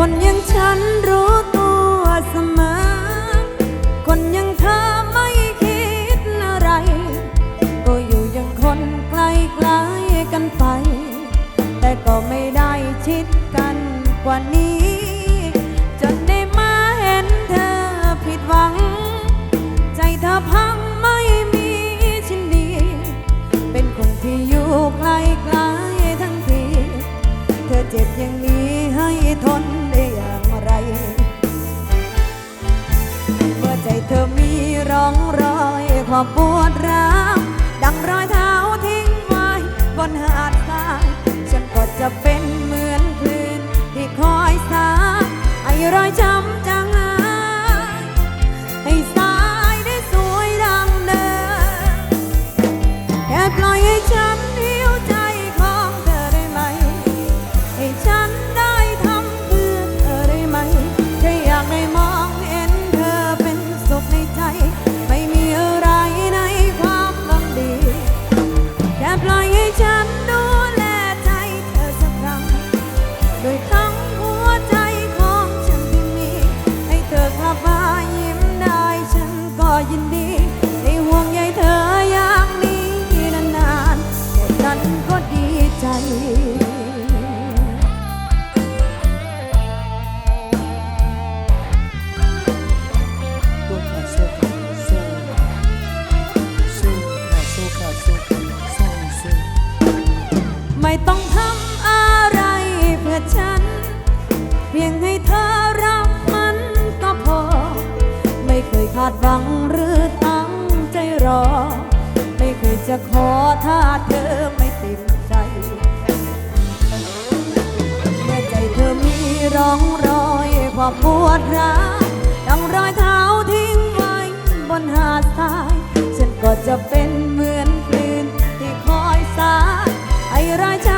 คนอยังฉันรู้ตัวเสมอ คนอยังเธอไม่คิดอะไร ก็อยู่อยังคนใกล้ๆกันไป แต่ก็ไม่ได้ชิดกันกว่านี้ จนได้มาเห็นเธอผิดหวัง ใจเธอพังไม่มีชิ้นดี เป็นคนที่อยู่ใกล้ๆทั้งที เธอเจ็บอย่างนี้ให้ทน เธอมีร่องรอยความปวดร้าวดังรอยเท้าทิ้งไว้บนหาดทรายฉันก็จะเป็นเหมือนคลื่นที่คอยสาไอ้รอยช้ำ ไม่ต้องทำอะไรเพื่อฉัน เพียงให้เธอรับมันก็พอ ไม่เคยคาดหวังหรือตั้งใจรอ ไม่เคยจะขอถ้าเธอไม่เต็มใจเมื่อใจเธอมีร่องรอยความปวดร้าวดังรอยเท้าทิ้งไว้บนหาดทราย ฉันก็จะเป็นเหมือน รอยช้ำ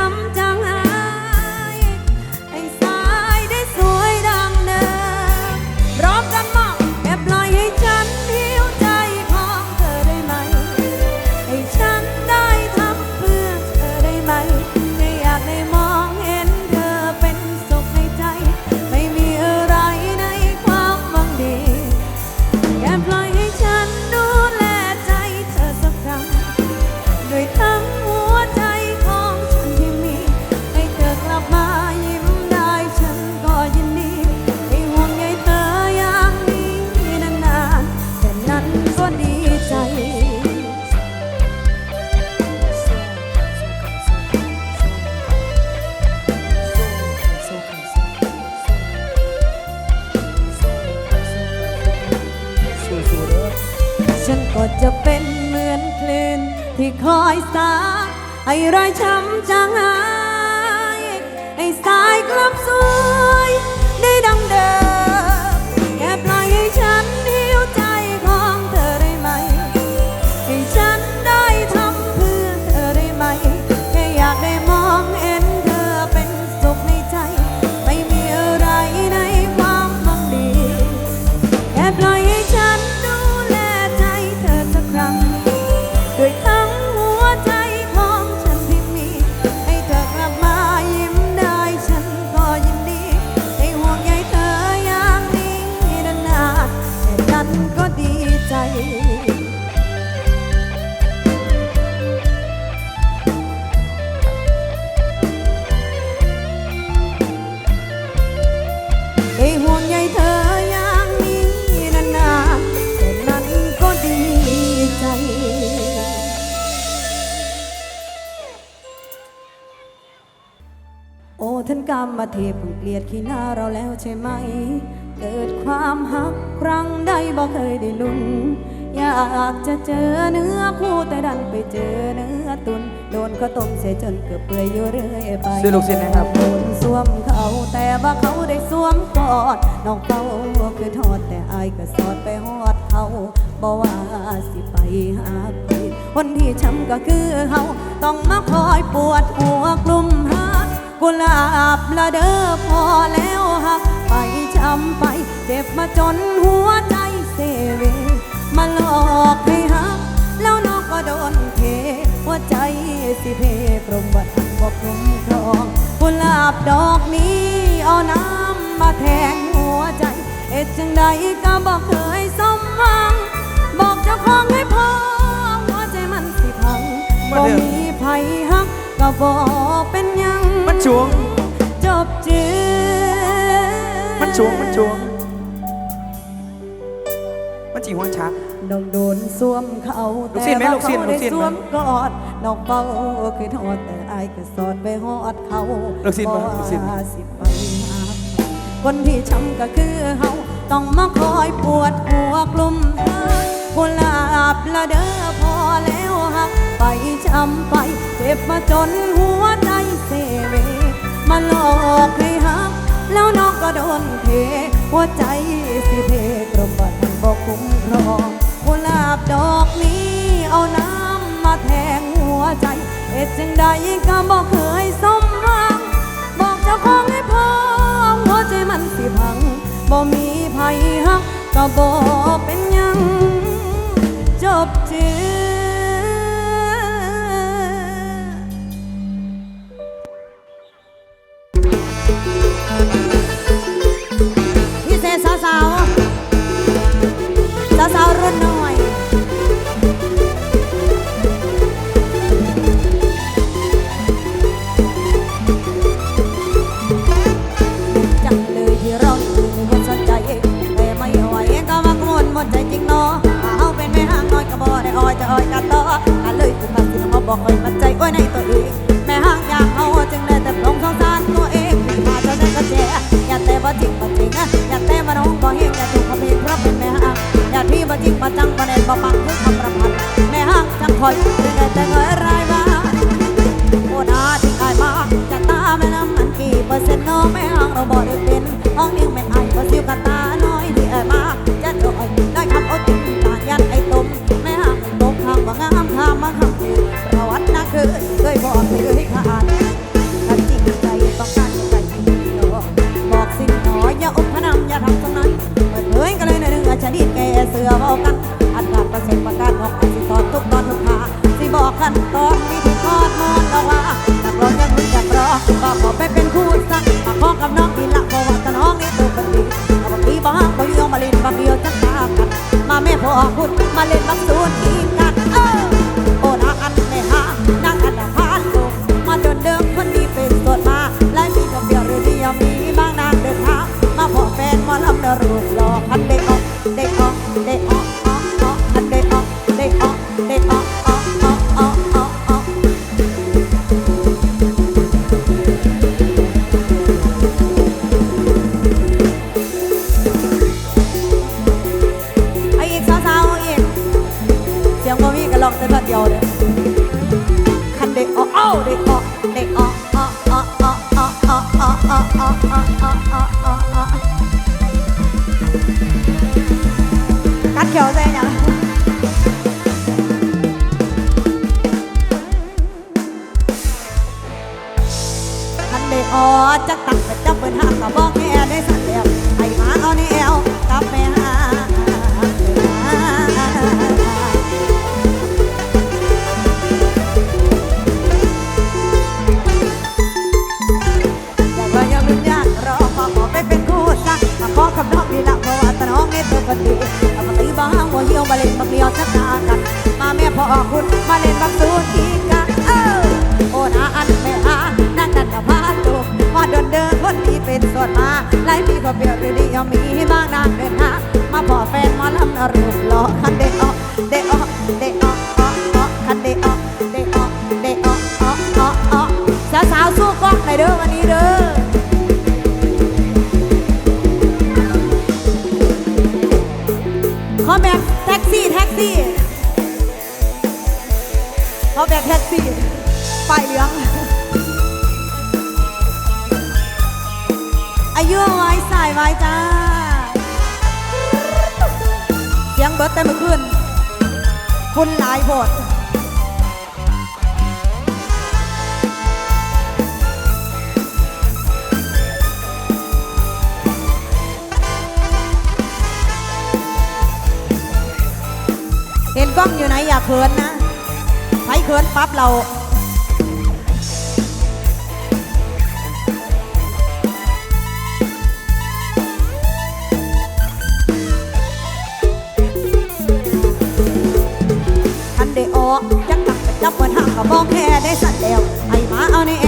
จา โอ้ ท่านกรรมมาเทพเพิ่งเกลียดขี้หน้าเราแล้วใช่ไหม เกิดความหักครั้งใดบอกเคยได้ลุ้น อยากจะเจอเนื้อคู่แต่ดันไปเจอเนื้อตุน โดนเขาต้มเสียจนเกือบเปื่อยอยู่เรื่อยไปซื้อลูกชิ้นนะครับโดนสวมเขาแต่ว่าเขาได้สวมกอดน้องเฝ้าคือทอดแต่อายก็สอดไปหอดเขาบอกว่าสิไปหาไปคนที่ช้ำก็คือเขาต้องมาคอยปวดหัวกลุ่มหา กุหลาบละเด้อพอแล้วหักไปช้ำไป เจ็บมาจนหัวใจเซเว มาหลอกให้หัก แล้วน้องก็โดนเทหัวใจสิเพกรมบัดบ่คุ้มครองกุหลาบดอกนี้เอาน้ำมาแทนหัวใจ เอจึงใดก็บอกเคยสมหวัง บอกเจ้าของให้พอหัวใจมันสิพังมาบ่เด้อมีไผฮักก็บอก ชวง จบจือมันชวง มันชวง มันจีหัวชัก น้องโดนสวมเขาลูกศิษย์ไหมแต่ลูกศิษย์ว่าเขาได้ลูกศิษย์สไหมวมกอดน้องเป้าคือทอดแต่อายก็สอดไปหอดเขาลูกศิษย์ไหมบ่ลูกศิษย์ไหมว่าสิไปหาคนที่ช้ำก็คือเฮาต้องมาคอยปวดหัวกลุ่มเธอกุหลาบละเด้อพอแล้วหักไปช้ำไปเจ็บมาจนหัวใจเสเว มาหลอกให้หัก แล้วน้องก็โดนเทหัวใจสิเพกรมบันบอกคุ้มครองกุหลาบดอกนี้เอาน้ำมาแทงหัวใจเหตุจังใดก็บอกเคยสมหวัง บอกเจ้าของให้พอหัวใจมันสิพังบ่มีภัยฮักก็บอก อย่าแต่ว่จริงบ่จริงนะอย่าแต่มาน้องบ่เฮงอย่าถูกคำเพลงเพราะเป็นแม่ฮักอย่าที่บ่จริงบ่จังบ่เน่นบ่ปังคือคำประพันธ์แม่ฮักจังคอยได้แต่เงยรายมาโอนาที่กายมาจะตาแม่น้ำมันกี่เปอร์เซ็นต์เน้องแม่ฮักเราบ่ได้เป็น ขอไปเป็นคู่สักมาขอกับน้องอีหละบอกว่าตาน้องนี่ตัวกันดีเอาบางทีบ้างก็ยองมาเล่นบางเดียวจังหากันมาแม่พ่อพูดมาเล่นบางสูนอี ออจักตักไปจับเปิดห้างก็บอกแค่ได้สักเดียวไอ้หมาเอานี่แอวกับไปหาอยากรอยังลืมยากรอมาขอไปเป็นคู่สักมาขอคำน้องนี่ละเพราะว่าตน้องนี่ตัวคนดีเอามาตีบ้างหัวเหี่ยวมาเล่นมาเกลียวชักตากัน มาแม่พ่อคุณมาเล่นบักสูนอีกกันเออโอ้นาอันแม่ นคนสวนมาหลายปีก็เปลี่ยวดีๆมีบ้างนางเดินหามาพอแฟนมาลำนารูปหล่อคันเด็กออกเด็กออกเด็กออกออกออกคันเด็กออกเด็กออกเดออกออกออกออกสาวสู้กล้องหน่อยเด้อวันนี้เด้อขอแบบแท็กซี่แท็กซี่ขอแบบแท็กซี่ป้ายเหลือง อายุไว้สายไว้จ้า เสียงเบิร์ดแต่เมื่อคืนคุณหลายโพดเห็นกล้องอยู่ไหนอย่าเขินนะใครเขินปั๊บเรา จักตักจับวันห้างก็บองแค่ได้สัตว์เดียวไอ้หมาเอาในแอ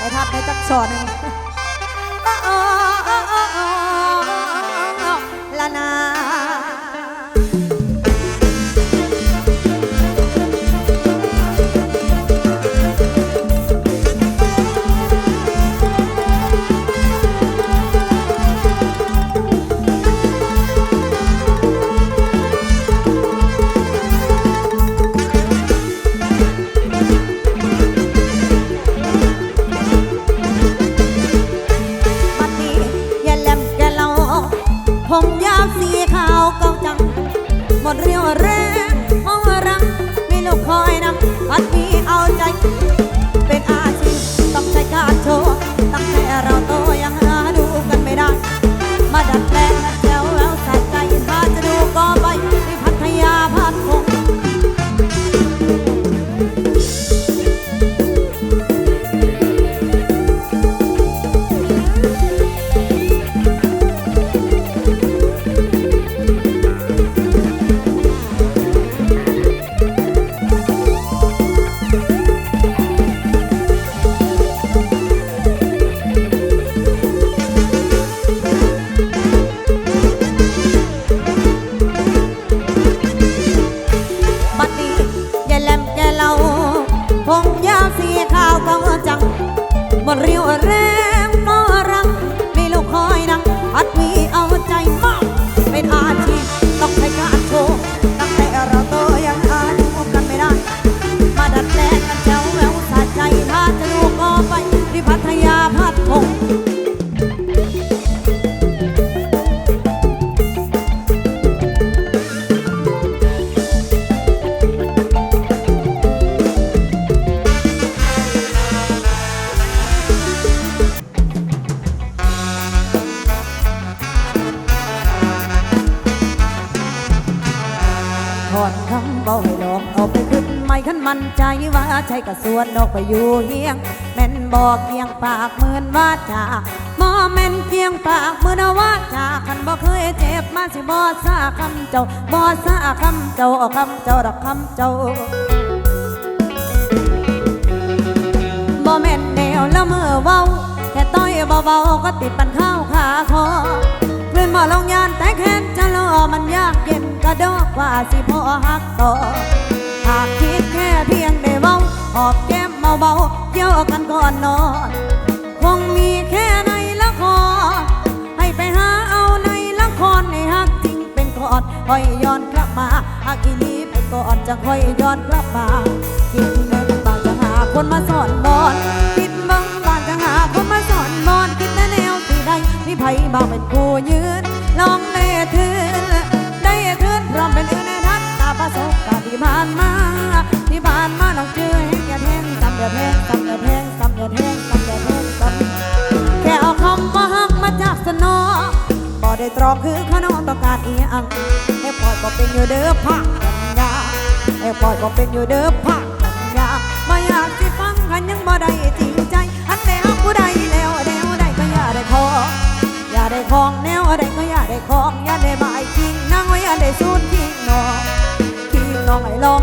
ไปทับในจักสอนหนึ่ง อนคำเบาให้ลองเอาไปขึ้นไม่ขันมันใจว่าใช่กระสวนดอกไปอยู่เฮียงแม่นบอกเกียงปากเหมือนว่าจาหมอแม่นเกียงปากเหมือนว่าจาคันบ่เคยเจ็บมาสิบ่ซาคำเจ้าบ่ซาคำเจ้าเอาคำเจ้าดอกคำเจ้าบ่แม่นแนวละเมื่อเว้าแค่ต้อยเบาๆก็ติดปันข้าวขาคอ ลื่อนบ่ลงยานแต่แค้นจะรอมันยากเย็นกระดอกว่าสิพอหักต่อหากคิดแค่เพียงได้เว้าหอบแก้มเบาๆเกี่ยวกันก่อนนอน คงมีแค่ในละคร ให้ไปหาเอาในละครในฮักจริงเป็นกอนค่อยย้อนกลับมาฮักอีนี้เป็นก่อนจะค่อยย้อนกลับมาคิดเงินบางจะหาคนมาสอนบอน มีไผบางเป็นผู้ยืนลองได้ทืนได้ทืนพร้อมเป็นอื่นในทัศตาประสบการณ์ที่ผ่านมาที่ผ่านมาน้องเจอแห้งอย่าแห้งซ้ำอย่าแห้งซ้ำอย่าแห้งซ้ำอย่าแห้งซ้ำอย่าแห้งซ้ำแค่เอาคำว่าฮักมาจากสนอบ่ได้ตรอกคือขนองต้องการอีอังให้ปล่อยก็เป็นอยู่เด้อพักกันยาให้ปล่อยก็เป็นอยู่เด้อพักกันยาบ่อยากสิฟังกันยังบ่ได้จริง ได้ของแนวอะไรก็อย่าได้ของอย่าได้บายจริงนั่งไว้อย่าได้สูดทิ้งนองทิ้งน้องไอ้ลอง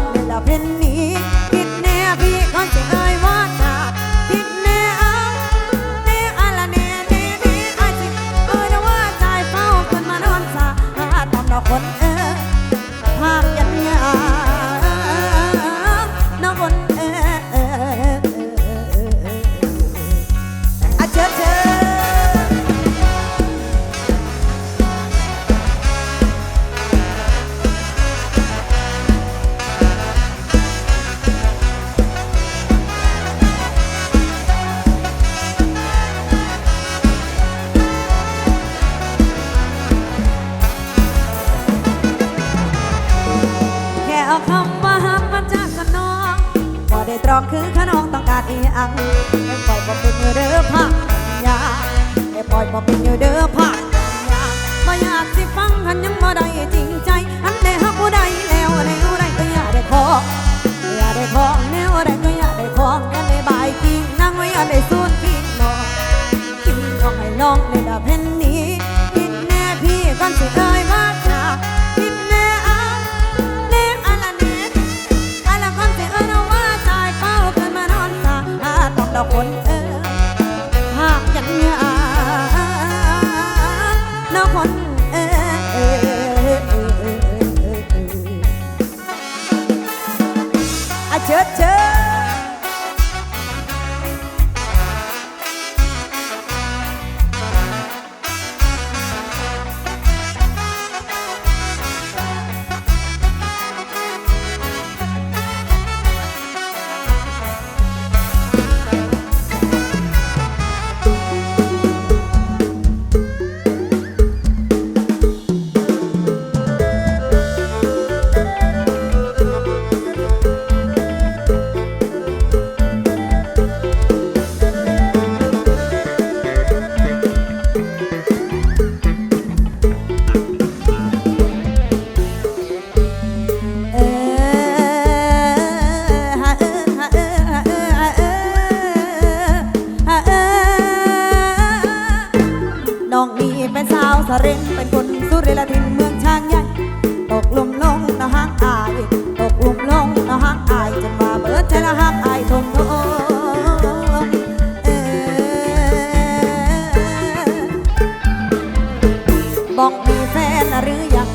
บ้องมีแฟนหรือยัง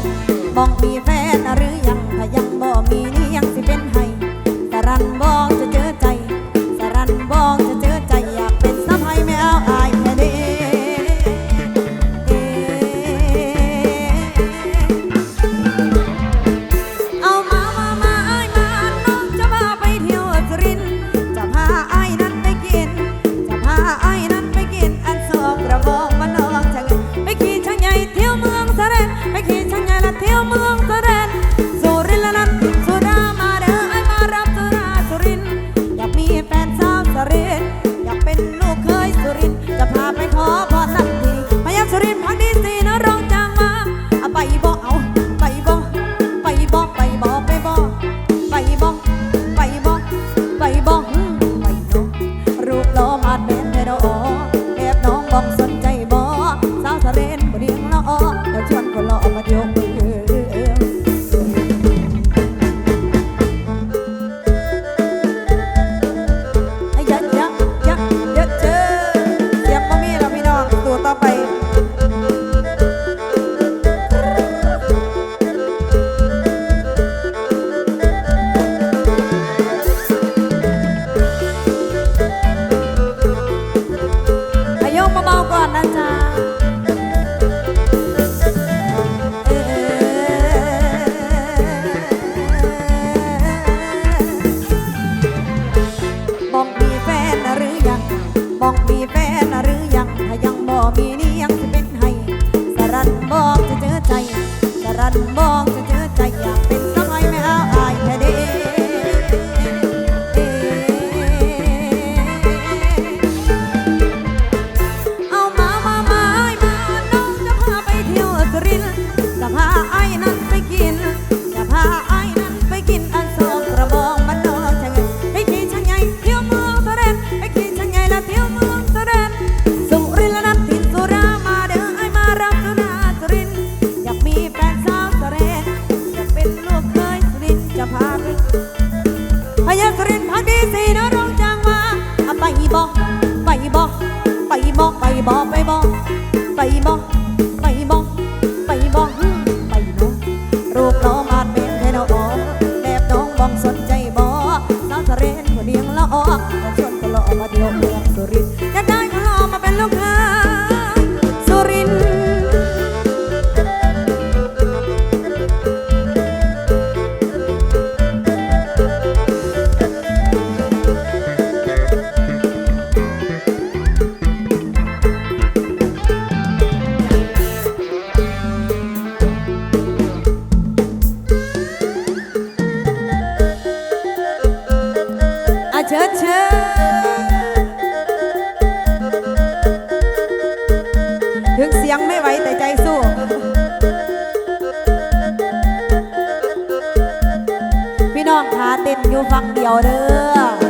บ้องมีแฟน มองมีแฟนหรือยังถ้ายังบอกมีนี่ยังจะเป็นให้สรันบอกจะเจอใจสรันบอก ท่าเต้นอยู่ฝั่งเดียวเด้อ